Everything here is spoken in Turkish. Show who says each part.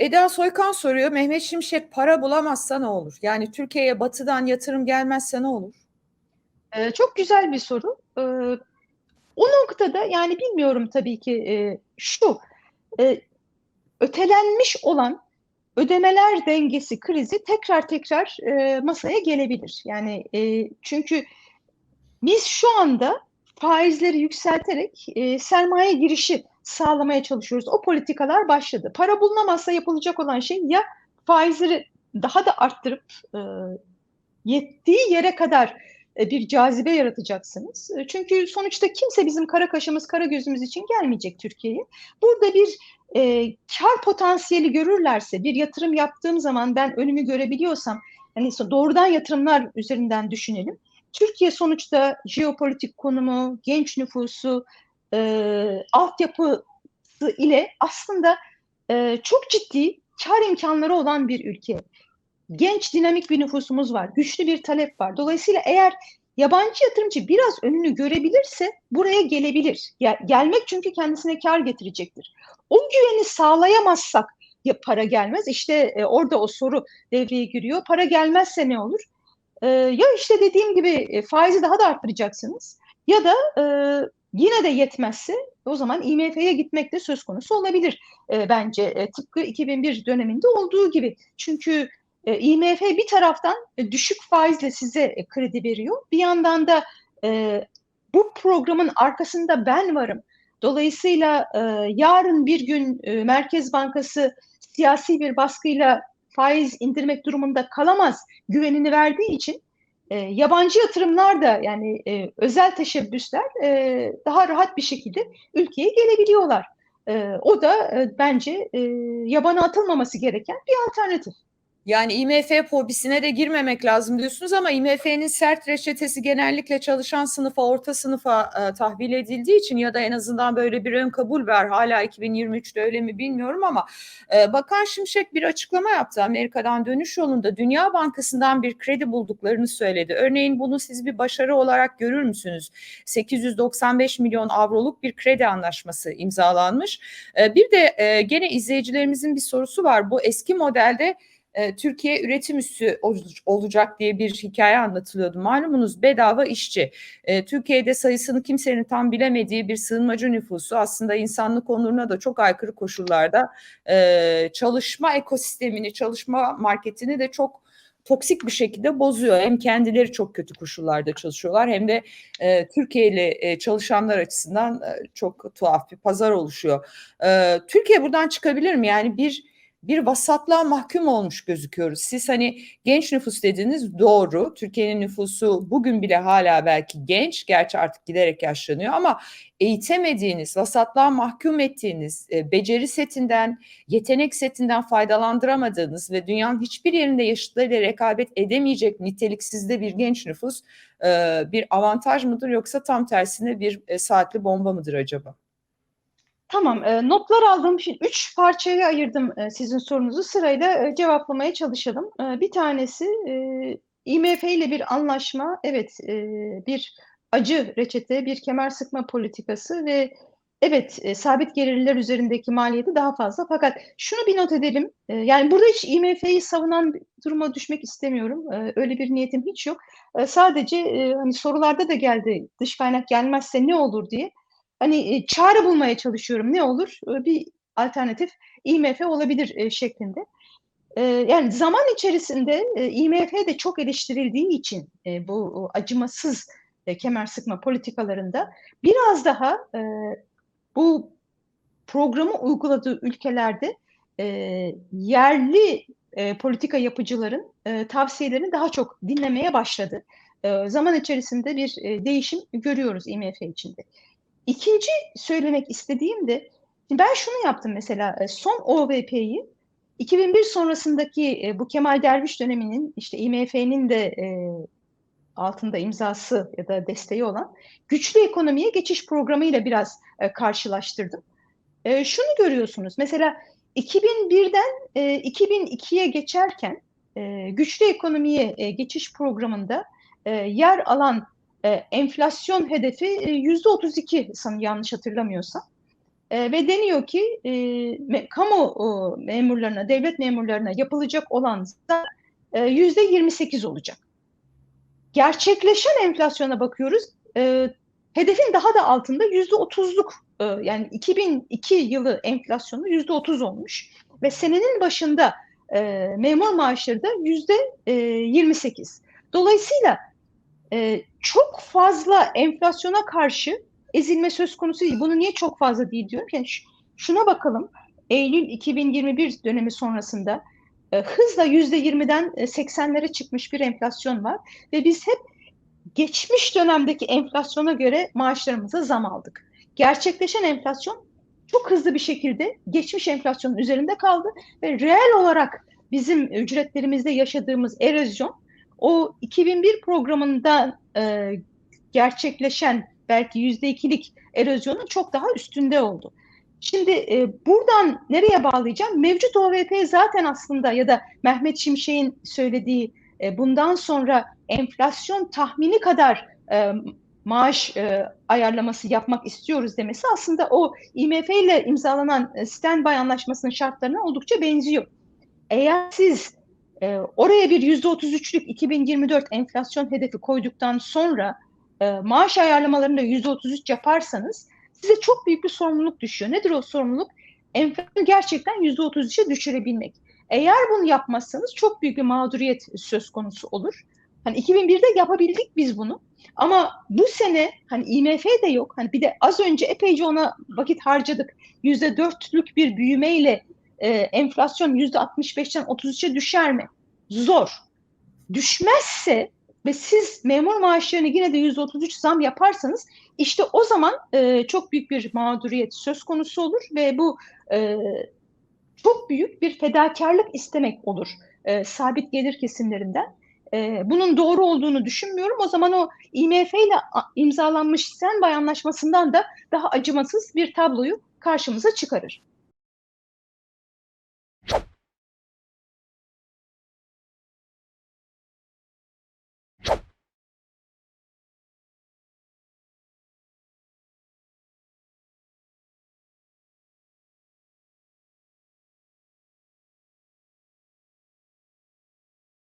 Speaker 1: Eda Soykan soruyor. Mehmet Şimşek para bulamazsa ne olur? Yani Türkiye'ye batıdan yatırım gelmezse ne olur?
Speaker 2: Ee, çok güzel bir soru. Ee, o noktada yani bilmiyorum tabii ki e, şu e, ötelenmiş olan ödemeler dengesi krizi tekrar tekrar e, masaya gelebilir. Yani e, çünkü biz şu anda faizleri yükselterek e, sermaye girişi sağlamaya çalışıyoruz. O politikalar başladı. Para bulunamazsa yapılacak olan şey ya faizleri daha da arttırıp e, yettiği yere kadar e, bir cazibe yaratacaksınız. E, çünkü sonuçta kimse bizim kara kaşımız, kara gözümüz için gelmeyecek Türkiye'ye. Burada bir e, kar potansiyeli görürlerse, bir yatırım yaptığım zaman ben önümü görebiliyorsam, hani doğrudan yatırımlar üzerinden düşünelim. Türkiye sonuçta jeopolitik konumu, genç nüfusu, e, altyapısı ile aslında e, çok ciddi kar imkanları olan bir ülke. Genç dinamik bir nüfusumuz var, güçlü bir talep var. Dolayısıyla eğer yabancı yatırımcı biraz önünü görebilirse buraya gelebilir. Gel, gelmek çünkü kendisine kar getirecektir. O güveni sağlayamazsak ya para gelmez. İşte e, orada o soru devreye giriyor. Para gelmezse ne olur? E, ya işte dediğim gibi e, faizi daha da arttıracaksınız ya da e, yine de yetmezse o zaman IMF'ye gitmek de söz konusu olabilir e, bence e, tıpkı 2001 döneminde olduğu gibi. Çünkü e, IMF bir taraftan e, düşük faizle size e, kredi veriyor. Bir yandan da e, bu programın arkasında ben varım. Dolayısıyla e, yarın bir gün e, Merkez Bankası siyasi bir baskıyla faiz indirmek durumunda kalamaz güvenini verdiği için e, yabancı yatırımlar da yani e, özel teşebbüsler e, daha rahat bir şekilde ülkeye gelebiliyorlar. E, o da e, bence e, yabana atılmaması gereken bir alternatif.
Speaker 1: Yani IMF fobisine de girmemek lazım diyorsunuz ama IMF'nin sert reçetesi genellikle çalışan sınıfa, orta sınıfa e, tahvil edildiği için ya da en azından böyle bir ön kabul var. Hala 2023'te öyle mi bilmiyorum ama e, Bakan Şimşek bir açıklama yaptı. Amerika'dan dönüş yolunda Dünya Bankası'ndan bir kredi bulduklarını söyledi. Örneğin bunu siz bir başarı olarak görür müsünüz? 895 milyon avroluk bir kredi anlaşması imzalanmış. E, bir de e, gene izleyicilerimizin bir sorusu var. Bu eski modelde e, Türkiye üretim üssü olacak diye bir hikaye anlatılıyordu. Malumunuz bedava işçi. E, Türkiye'de sayısını kimsenin tam bilemediği bir sığınmacı nüfusu aslında insanlık onuruna da çok aykırı koşullarda e, çalışma ekosistemini, çalışma marketini de çok toksik bir şekilde bozuyor. Hem kendileri çok kötü koşullarda çalışıyorlar hem de Türkiye'li çalışanlar açısından çok tuhaf bir pazar oluşuyor. Türkiye buradan çıkabilir mi? Yani bir bir vasatlığa mahkum olmuş gözüküyoruz. Siz hani genç nüfus dediğiniz doğru. Türkiye'nin nüfusu bugün bile hala belki genç. Gerçi artık giderek yaşlanıyor ama eğitemediğiniz, vasatlığa mahkum ettiğiniz, e, beceri setinden, yetenek setinden faydalandıramadığınız ve dünyanın hiçbir yerinde yaşıtlarıyla rekabet edemeyecek niteliksizde bir genç nüfus e, bir avantaj mıdır yoksa tam tersine bir e, saatli bomba mıdır acaba?
Speaker 2: Tamam, e, notlar aldığım için üç parçaya ayırdım e, sizin sorunuzu. Sırayla e, cevaplamaya çalışalım. E, bir tanesi e, IMF ile bir anlaşma, evet e, bir acı reçete, bir kemer sıkma politikası ve evet e, sabit gelirler üzerindeki maliyeti daha fazla. Fakat şunu bir not edelim, e, yani burada hiç IMF'yi savunan duruma düşmek istemiyorum. E, öyle bir niyetim hiç yok. E, sadece e, hani sorularda da geldi dış kaynak gelmezse ne olur diye hani e, çare bulmaya çalışıyorum. Ne olur? E, bir alternatif IMF olabilir e, şeklinde. Yani zaman içerisinde IMF de çok eleştirildiği için bu acımasız kemer sıkma politikalarında biraz daha bu programı uyguladığı ülkelerde yerli politika yapıcıların tavsiyelerini daha çok dinlemeye başladı. Zaman içerisinde bir değişim görüyoruz IMF içinde. İkinci söylemek istediğim de ben şunu yaptım mesela e, son OVP'yi 2001 sonrasındaki e, bu Kemal Derviş döneminin işte IMF'nin de e, altında imzası ya da desteği olan güçlü ekonomiye geçiş programıyla biraz karşılaştırdım. Şunu görüyorsunuz mesela 2001'den e, 2002'ye geçerken güçlü ekonomiye geçiş programında yer alan e, enflasyon hedefi e, yüzde 32 sanırım yanlış hatırlamıyorsam. E, ve deniyor ki e, me, kamu e, memurlarına, devlet memurlarına yapılacak olan zam e, yüzde 28 olacak. Gerçekleşen enflasyona bakıyoruz. E, hedefin daha da altında yüzde 30'luk e, yani 2002 yılı enflasyonu yüzde 30 olmuş ve senenin başında e, memur maaşları da yüzde e, 28. Dolayısıyla e, çok fazla enflasyona karşı ezilme söz konusu değil. Bunu niye çok fazla değil diyorum. Yani şuna bakalım. Eylül 2021 dönemi sonrasında e, hızla %20'den 80'lere çıkmış bir enflasyon var ve biz hep geçmiş dönemdeki enflasyona göre maaşlarımıza zam aldık. Gerçekleşen enflasyon çok hızlı bir şekilde geçmiş enflasyonun üzerinde kaldı ve reel olarak bizim ücretlerimizde yaşadığımız erozyon o 2001 programında e, gerçekleşen belki yüzde ikilik erozyonun çok daha üstünde oldu. Şimdi e, buradan nereye bağlayacağım? Mevcut OVP zaten aslında ya da Mehmet Şimşek'in söylediği e, bundan sonra enflasyon tahmini kadar e, maaş e, ayarlaması yapmak istiyoruz demesi aslında o IMF ile imzalanan e, standby anlaşmasının şartlarına oldukça benziyor. Eğer siz e, oraya bir yüzde otuz üçlük 2024 enflasyon hedefi koyduktan sonra e, maaş ayarlamalarında yüzde otuz üç yaparsanız size çok büyük bir sorumluluk düşüyor. Nedir o sorumluluk? Enflasyonu gerçekten yüzde otuz üçe düşürebilmek. Eğer bunu yapmazsanız çok büyük bir mağduriyet söz konusu olur. Hani 2001'de yapabildik biz bunu. Ama bu sene hani IMF de yok. Hani bir de az önce epeyce ona vakit harcadık. Yüzde dörtlük bir büyümeyle e, enflasyon yüzde 65'ten 33'e düşer mi? Zor. Düşmezse ve siz memur maaşlarını yine de yüzde 33 zam yaparsanız işte o zaman e, çok büyük bir mağduriyet söz konusu olur ve bu e, çok büyük bir fedakarlık istemek olur e, sabit gelir kesimlerinden. E, bunun doğru olduğunu düşünmüyorum. O zaman o IMF ile imzalanmış Senbay Anlaşması'ndan da daha acımasız bir tabloyu karşımıza çıkarır.